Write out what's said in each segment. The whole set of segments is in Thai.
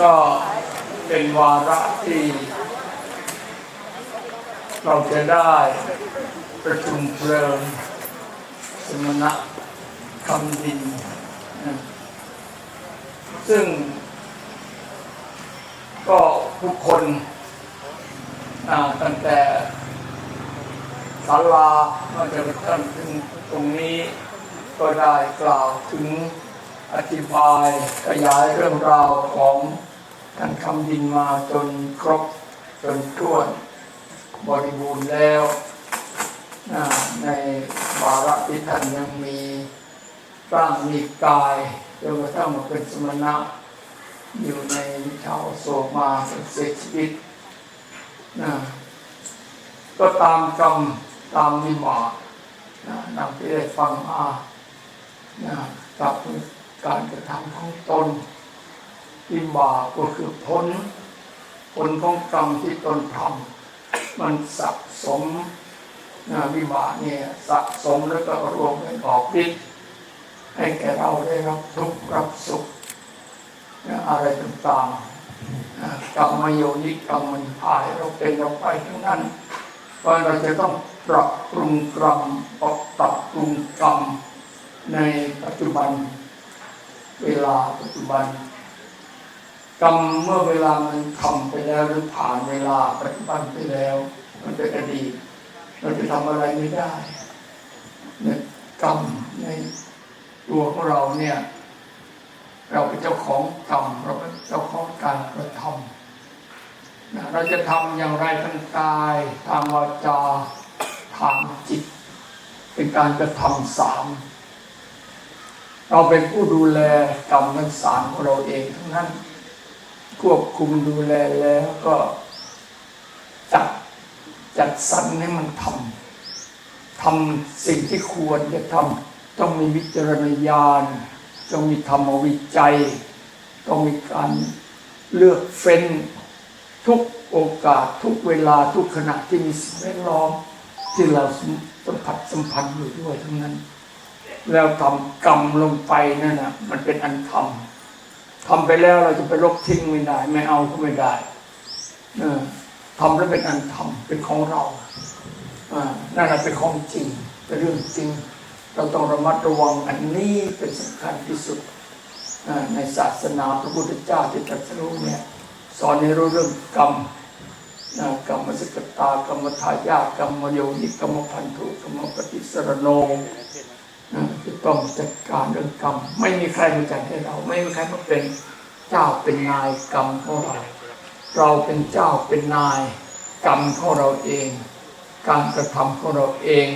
ก็เป็นวาระที่เราจะได้ประชุมเพลิงสมณะคำดิน ซึ่งก็ทุกคนตั้งแต่ศาลามาจนกระทั่งถึงตรงนี้ก็ได้กล่าวถึงอธิบายขยายเรื่องราวของ ท่านคำดินมาจนครบจนท้วน บริบูรณ์แล้วในวาระที่ท่านยังมีร่างมีกายจนกระทั่งมาเป็นสมณะ อยู่ในชาวโสมาเสียชีวิตนะก็ตามกรรมตามวิบากนะดังที่ได้ฟังมานะกับการกระทำของตน วิบากก็คือผล ผลของกรรมที่ตนทำมันสะสมนะวิบากเนี่ยสะสมแล้วก็รวมเป็นออกฤทธิ์ให้แก่เราได้รับทุกข์รับสุขอะไรต่างๆกรรมโยนิกรรมมันพายเราเป็นเราไปทั้งนั้นเพราะเราจะต้องปรับปรุงกรรมปรับปรุงกรรมในปัจจุบัน เวลาปัจจุบัน กรรมเมื่อเวลามันทำไปแล้วหรือผ่านเวลาปัจจุบันไปแล้ว มันเป็นอดีตเราจะทำอะไรไม่ได้เนี่ยกรรมในตัวของเราเนี่ย เราเป็นเจ้าของกรรมเราเป็นเจ้าของการกระทำนะเราจะทำอย่างไรทางกายทางวาจาทางจิต เป็นการกระทำสามเราเป็นผู้ดูแลกรรมทั้งสามของเราเองทั้งนั้น ควบคุมดูแลแล้วก็จัดจัดสรรให้มันทำทำสิ่งที่ควรจะทำต้องมีวิจารณญาณต้องมีธรรมวิจัย ต้องมีการเลือกเฟ้นทุกโอกาสทุกเวลาทุกขณะที่มีสิ่งแวดล้อมที่เราสัมผัสสัมพันธ์อยู่ด้วยทั้งนั้น แล้วทำกรรมลงไปนั่นนะมันเป็นอันทำ ทำไปแล้วเราจะไปลบทิ้งไม่ได้ ไม่เอาก็ไม่ได้เออทำแล้วเป็นอันทำเป็นของเราอ่านั่นแหละเป็นของจริงเป็นเรื่องจริง เราต้องระมัดระวังอันนี้เป็นสำคัญที่สุดในศาสนาพระพุทธเจ้าที่ตรัสรู้เนี่ยสอนให้รู้เรื่องกรรมกรรมสกตากรรมทายากรรมโยนิกรรมพันธุกรรมปฏิสรโน จะต้องจัดการเรื่องกรรม ไม่มีใครมาจัดให้เรา ไม่มีใครมาเป็นเจ้าเป็นนายกรรมของเราเราเป็นเจ้าเป็นนาย กรรมของเราเอง การกระทำของเราเอง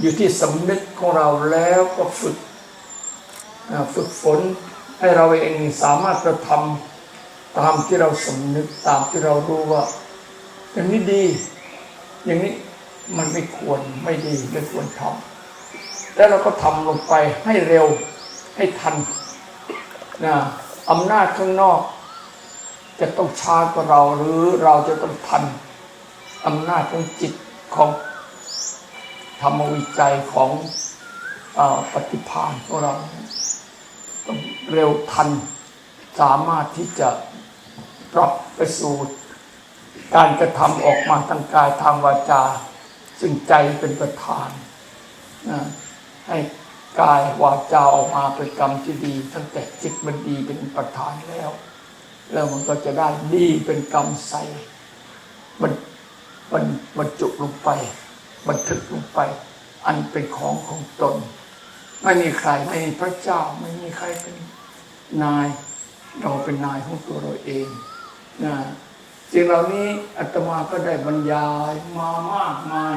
อยู่ที่สำนึกของเราแล้วก็ฝึกฝึกฝนให้เราเองสามารถกระทำตามที่เราสำนึกตามที่เรารู้ว่าอย่างนี้ดี อย่างนี้มันไม่ควรไม่ดีไม่ควรทำ แล้วเราก็ทำลงไปให้เร็วให้ทันนะอำนาจข้างนอก จะต้องช้ากว่าเราหรือเราจะต้องทันอำนาจของจิตของธรรมวิจัยของอปฏิภาณของเราต้องเร็วทันสามารถที่จะปรับไปสู่การกระทำออกมาทางกายทางวาจา ซึ่งใจเป็นประธาน ให้กายวาจาออกมาเป็นกรรมที่ดี ตั้งแต่จิตมันดีเป็นประธานแล้ว แล้วมันก็จะได้ดีเป็นกรรมใสมันมันบรรจุลงไปบันทึกลงไป อันเป็นของของตน ไม่มีใครไม่มีพระเจ้า ไม่มีใครเป็นนาย เราเป็นนายของตัวเราเองนะสิ่งเหล่านี้อาตมาก็ได้บรรยายมามากมาย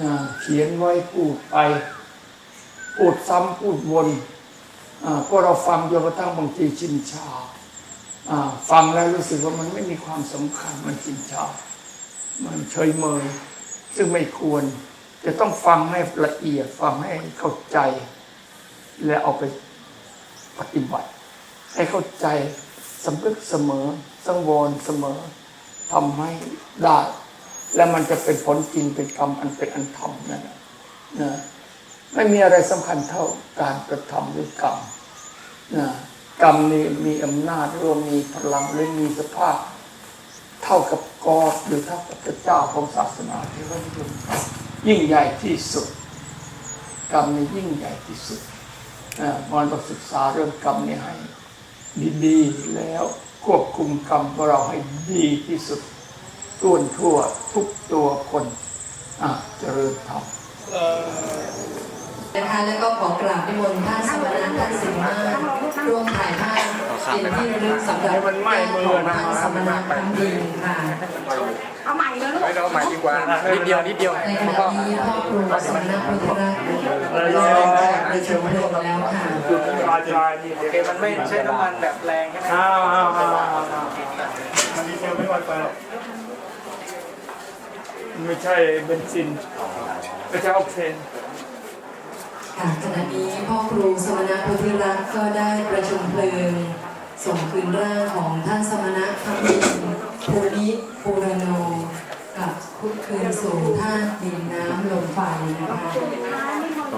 นะเขียนไว้พูดไป พูดซ้ำพูดวนก็เราฟังจนกระทั่งบางทีชินชาฟังแล้วรู้สึกว่ามันไม่มีความสำคัญมันชินชา มันเฉยเมย ซึ่งไม่ควร จะต้องฟังให้ละเอียดฟังให้เข้าใจ และเอาไปปฏิบัติ ให้เข้าใจสำนึกเสมอ สังวรเสมอทำให้ได้ และมันจะเป็นผลจริงเป็นกรรมอันเป็นอันทำนั่นนะ ไม่มีอะไรสำคัญเท่าการกระทำหรือกรรมนะกรรมนี่มีอำนาจหรือว่ามีพลังหรือมีสภาพ เท่ากับกอดหรือเท่ากับพระเจ้าของศาสนาที่ว่ายิ่งใหญ่ที่สุด กรรมนี่ยิ่งใหญ่ที่สุดอ่ามันต้องศึกษาเรื่องกรรมนี่ให้ดีๆแล้วควบคุมกรรมของเราให้ดีที่สุดต้วนทั่วทุกตัวคนอะเจริญธรรม นะคะ แล้วก็ขอกราบนิมนต์ท่านสมณะท่านสิงห์มาศร่วมถ่ายภาพเป็นที่ระลึกสำหรับญาติของท่านสมณะคำดินค่ะเอาใหม่เลยลูกไม่ต้องเอาใหม่ดีกว่านิดเดียวนิดเดียวในขณะนี้พ่อครูสมณะพุทธรัตน์ได้ลงจากประชุมเพลิงแล้วค่ะอาจารย์นี่โอเคมันไม่ใช่น้ำมันแบบแรงใช่ไหมอ้าวอ้าวอ้าวอ้าวมันดีเซลไม่ไหวไปหรอกไม่ใช่เบนซินไม่ใช่ออกเซน ค่ะขณะนี้พ่อครูสมณะพุทธิรักษ์ก็ได้ประชุมเพลิง ส่งคืนร่างของท่านสมณะคำดินภูนิปูรโนกับคุดคืนสู่ธาดินน้ำลมไฟนะคะ